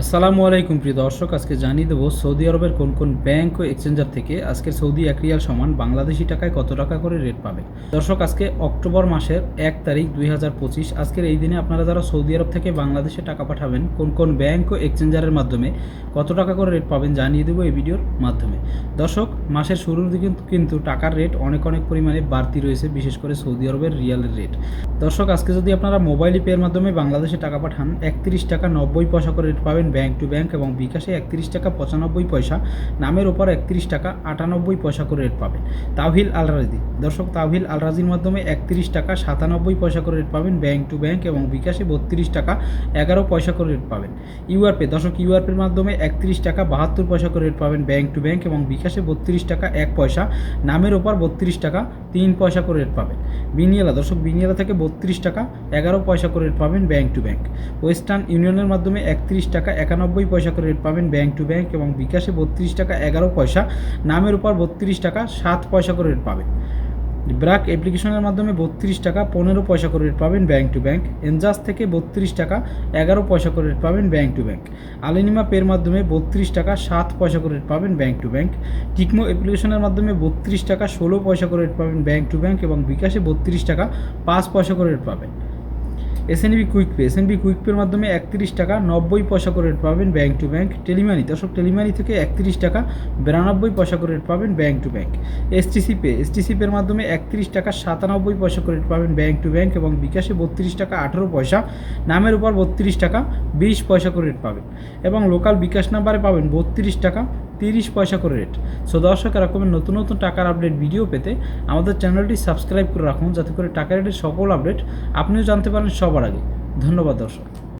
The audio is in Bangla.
আসসালামু আলাইকুম, প্রিয় দর্শক। আজকে জানিয়ে দেবো সৌদি আরবের কোন কোন ব্যাংক ও এক্সচেঞ্জার থেকে আজকের সৌদি এক রিয়াল সমান বাংলাদেশি টাকায় কত টাকা করে রেট পাবে? দর্শক, আজকে অক্টোবর মাসের এক তারিখ দুই হাজার পঁচিশ। আজকের এই দিনে আপনারা যারা সৌদি আরব থেকে বাংলাদেশে টাকা পাঠাবেন, কোন কোন ব্যাংক ও এক্সচেঞ্জারের মাধ্যমে কত টাকা করে রেট পাবেন জানিয়ে দেবো এই ভিডিওর মাধ্যমে। দর্শক, মাসের শুরুর দিকে কিন্তু টাকার রেট অনেক অনেক পরিমাণে বাড়তি রয়েছে, বিশেষ করে সৌদি আরবের রিয়ালের রেট দর্শক, আজকে যদি আপনারা মোবাইল পের মাধ্যমে বাংলাদেশে টাকা পাঠান, একত্রিশ টাকা নব্বই পয়সা করে রেট পাবেন ব্যাংক টু ব্যাংক এবং বিকাশে একত্রিশ টাকা পঁচানব্বই পয়সা, নামের ওপর একত্রিশ টাকা আটানব্বই পয়সা করে রেট পাবেন। Tahweel Al Rajhi. দর্শক, তাওহিল আলরাজির মাধ্যমে একত্রিশ টাকা সাতানব্বই পয়সা করে রেট পাবেন ব্যাংক টু ব্যাংক এবং বিকাশে বত্রিশ টাকা এগারো পয়সা করে রেট পাবেন। ইউআরপে। দর্শক, ইউআরপের মাধ্যমে একত্রিশ টাকা বাহাত্তর পয়সা করে রেট পাবেন ব্যাংক টু ব্যাংক এবং বিকাশে বত্রিশ টাকা এক পয়সা, নামের ওপর বত্রিশ টাকা তিন পয়সা করে রেট পাবেন। বিনিয়ালা, দর্শক, বিনিয়ালা থেকে বত্রিশ টাকা এগারো পয়সা করে রেট পাবেন ব্যাঙ্ক টু ব্যাংক ওয়েস্টার্ন ইউনিয়নের মাধ্যমে একত্রিশ টাকা একানব্বই পয়সা করে রেট পাবেন ব্যাঙ্ক টু ব্যাংক এবং বিকাশে বত্রিশ টাকা এগারো পয়সা। নামের উপর বত্রিশ টাকা সাত পয়সা করে রেট পাবেন। ব্রাক অ্যাপ্লিকেশনের মাধ্যমে বত্রিশ টাকা পনেরো পয়সা করে রেট পাবেন ব্যাঙ্ক টু ব্যাঙ্ক এনজাস থেকে বত্রিশ টাকা এগারো পয়সা করে রেট পাবেন ব্যাঙ্ক টু ব্যাঙ্ক আলিনিমা পের মাধ্যমে বত্রিশ টাকা সাত পয়সা করে রেট পাবেন ব্যাঙ্ক টু ব্যাঙ্ক টিকমো অ্যাপ্লিকেশনের মাধ্যমে বত্রিশ টাকা ষোলো পয়সা করে রেট পাবেন ব্যাঙ্ক টু ব্যাঙ্ক এবং বিকাশে বত্রিশ টাকা পাঁচ পয়সা করে রেট পাবেন। SNB quick pay SNB quick পের মাধ্যমে একত্রিশ টাকা নব্বই পয়সা করে পাবেন ব্যাঙ্ক টু ব্যাঙ্ক টেলিমানি দর্শক টেলিমানি থেকে একত্রিশ টাকা বিরানব্বই পয়সা করে পাবেন bank to bank STC pay STC পের মাধ্যমে একত্রিশ টাকা সাতানব্বই পয়সা করে পাবেন ব্যাঙ্ক টু ব্যাংক এবং বিকাশে বত্রিশ টাকা আঠেরো পয়সা, নামের উপর বত্রিশ টাকা বিশ পয়সা করে পাবেন। এবং লোকাল বিকাশ নাম্বারে পাবেন বত্রিশ টাকা তিরিশ পয়সা করে রেট সো দর্শক, এরকমের নতুন নতুন টাকার আপডেট ভিডিও পেতে আমাদের চ্যানেলটি সাবস্ক্রাইব করে রাখুন, যাতে করে টাকা রেটের সকল আপডেট আপনিও জানতে পারেন সবার আগে। ধন্যবাদ দর্শক।